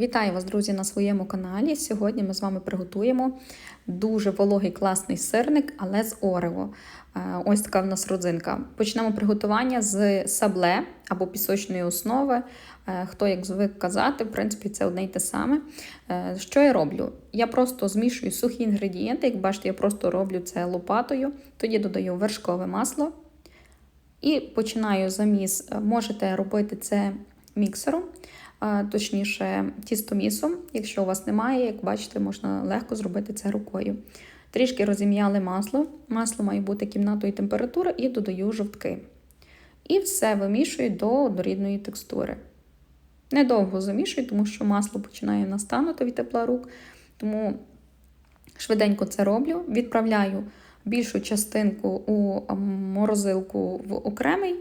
Вітаю вас, друзі, на своєму каналі. Сьогодні ми з вами приготуємо дуже вологий класний сирник, але з орео. Е, Ось така в нас родзинка. Почнемо приготування з сабле або пісочної основи. Е, Хто як звик казати, в принципі, це одне й те саме. Е, Що я роблю? Я просто змішую сухі інгредієнти. Як бачите, я просто роблю це лопатою, тоді додаю вершкове масло. І починаю заміс. Можете робити це міксером, точніше, тістомісом. Якщо у вас немає, як бачите, можна легко зробити це рукою. Трішки розім'яли масло. Масло має бути кімнатної температури і додаю жовтки. І все вимішую до однорідної текстури. Недовго замішую, тому що масло починає настанути від тепла рук. Тому швиденько це роблю. Відправляю більшу частинку у морозилку в окремий,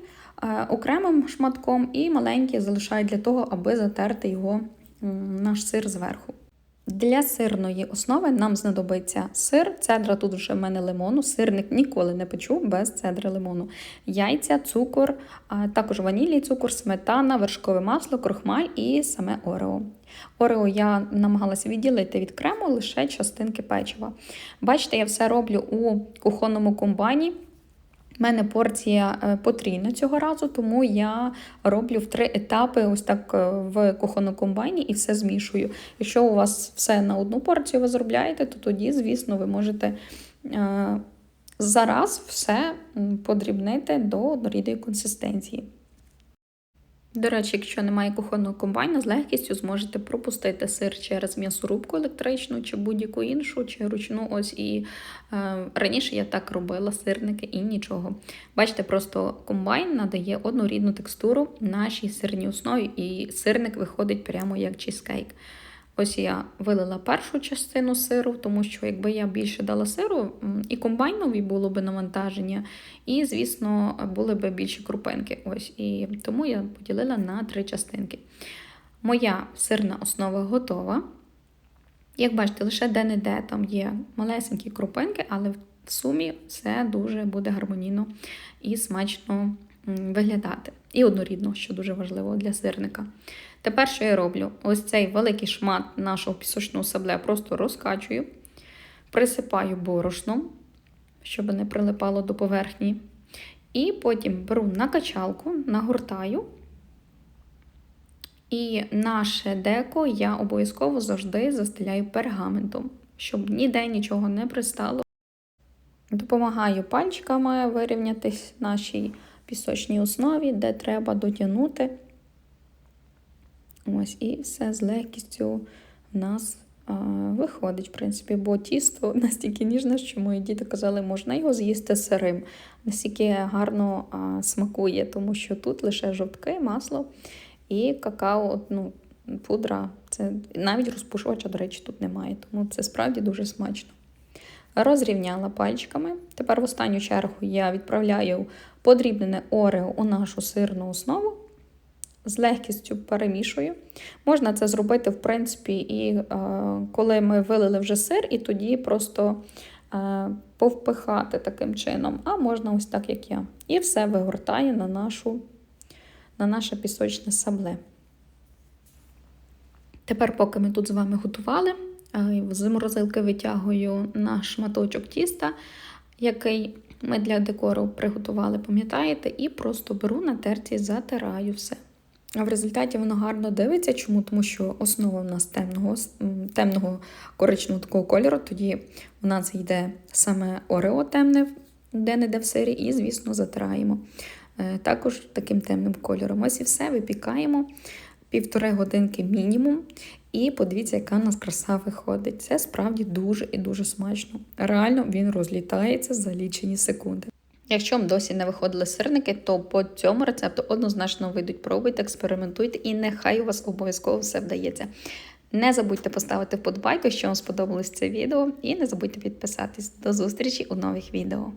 е, окремим шматком, і маленький залишаю для того, аби затерти його наш сир зверху. Для сирної основи нам знадобиться сир, цедра тут вже в мене лимону, сирник ніколи не печу без цедри лимону, яйця, цукор, також ванілій цукор, сметана, вершкове масло, крохмаль і саме орео. Орео я намагалася відділити від крему лише частинки печива. Бачите, я все роблю у кухонному комбайні. У мене порція е, потрійна цього разу, тому я роблю в три етапи ось так е, в кухонокомбайні і все змішую. Якщо у вас все на одну порцію ви зробляєте, то тоді, звісно, ви можете е, зараз все подрібнити до однорідної консистенції. До речі, якщо немає кухонного комбайна, з легкістю зможете пропустити сир через м'ясорубку електричну чи будь-яку іншу, чи ручну. Ось і е, раніше я так робила сирники і нічого. Бачите, просто комбайн надає однорідну текстуру нашій сирній основі, і сирник виходить прямо як чізкейк. Ось я вилила першу частину сиру, тому що якби я більше дала сиру, і комбайнові було б навантаження, і, звісно, були б більші крупинки. Ось і тому я поділила на три частинки. Моя сирна основа готова. Як бачите, лише де-не-де там є малесенькі крупинки, але в сумі все дуже буде гармонійно і смачно виглядати. І однорідно, що дуже важливо для сирника. Тепер що я роблю? Ось цей великий шмат нашого пісочного сабле просто розкачую, присипаю борошном, щоб не прилипало до поверхні. І потім беру на качалку, нагортаю. І наше деко я обов'язково завжди застеляю пергаментом, щоб ніде нічого не пристало. Допомагаю пальчиками вирівнятись нашій пісочній основі, де треба дотягнути. Ось, і все з легкістю в нас а, виходить, в принципі, бо тісто настільки ніжне, що мої діти казали, можна його з'їсти сирим. Настільки гарно а, смакує, тому що тут лише жовтки, масло і какао, ну, пудра. Це навіть розпушувача, до речі, тут немає, тому це справді дуже смачно. Розрівняла пальчиками. Тепер в останню чергу я відправляю подрібнене орео у нашу сирну основу з легкістю перемішую. Можна це зробити, в принципі, і е, коли ми вилили вже сир, і тоді просто е, повпихати таким чином. А можна ось так, як я. І все вигортаю на, нашу, на наше пісочне сабле. Тепер, поки ми тут з вами готували, з морозилки витягую наш шматочок тіста, який ми для декору приготували, пам'ятаєте, і просто беру на терці, затираю все. А в результаті воно гарно дивиться. Чому? Тому що основа в нас темного темного коричневого такого кольору, тоді у нас йде саме орео темне, де-не-де в сирі, і, звісно, затираємо. Е, Також таким темним кольором. Ось і все, випікаємо півтори годинки мінімум. І подивіться, яка у нас краса виходить. Це справді дуже і дуже смачно. Реально він розлітається за лічені секунди. Якщо вам досі не виходили сирники, то по цьому рецепту однозначно вийдуть, пробуйте, експериментуйте, і нехай у вас обов'язково все вдається. Не забудьте поставити вподобайку, якщо вам сподобалось це відео, і не забудьте підписатись. До зустрічі у нових відео.